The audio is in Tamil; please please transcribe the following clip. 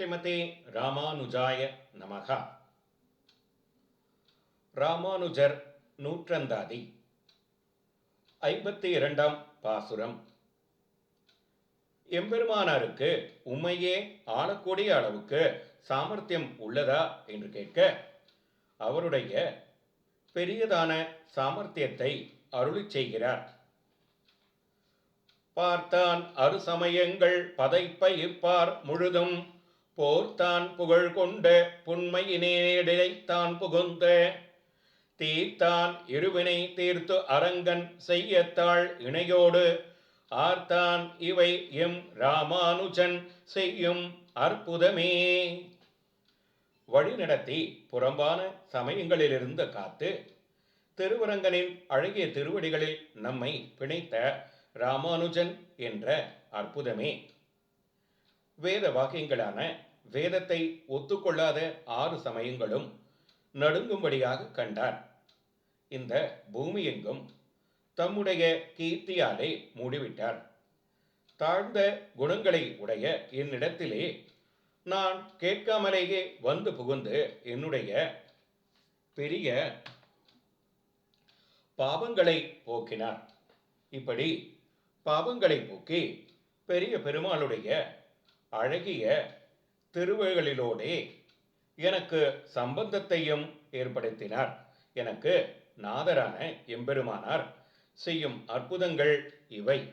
ஸ்ரீமதி ராமானுஜாய நமகா. ராமானுஜர் நூற்றந்தாதி. ஐம்பத்தி இரண்டாம் பாசுரம். எம்பெருமானாருக்கு உண்மையே ஆளக்கூடிய அளவுக்கு சாமர்த்தியம் உள்ளதா என்று கேட்க அவருடைய பெரியதான சாமர்த்தியத்தை அருளி செய்கிறார். பார்த்தான் அறுசமயங்கள் பதைப்பயிர்ப்பார் முழுதும் போர்த்தான் புகழ் கொண்ட புண்மையினேடைத்தான் புகுந்த. தீர்த்தான் இருவினை தீர்த்து அரங்கன் செய்யத்தாள் இணையோடு. ஆர்த்தான் இவை எம் ராமானுஜன் செய்யும் அற்புதமே. வழிநடத்தி புறம்பான சமயங்களிலிருந்து காத்து திருவரங்கனின் அழகிய திருவடிகளில் நம்மை பிணைத்த ராமானுஜன் என்ற அற்புதமே. வேத வாக்கியங்களான வேதத்தை ஒத்துக்கொள்ளாத ஆறு சமயங்களும் நடுங்கும்படியாக கண்டார். இந்த பூமி எங்கும் தம்முடைய கீர்த்தியாலே மூடிவிட்டார். தாழ்ந்த குணங்களை உடைய என்னிடத்திலே நான் கேட்காமலேயே வந்து புகுந்து என்னுடைய பெரிய பாவங்களை போக்கினார். இப்படி பாவங்களை போக்கி பெரிய பெருமாளுடைய அழகிய திருவேகளிலோடே எனக்கு சம்பந்தத்தையும் ஏற்படுத்தினார். எனக்கு நாதரான எம்பெருமானார் செய்யும் அற்புதங்கள் இவை.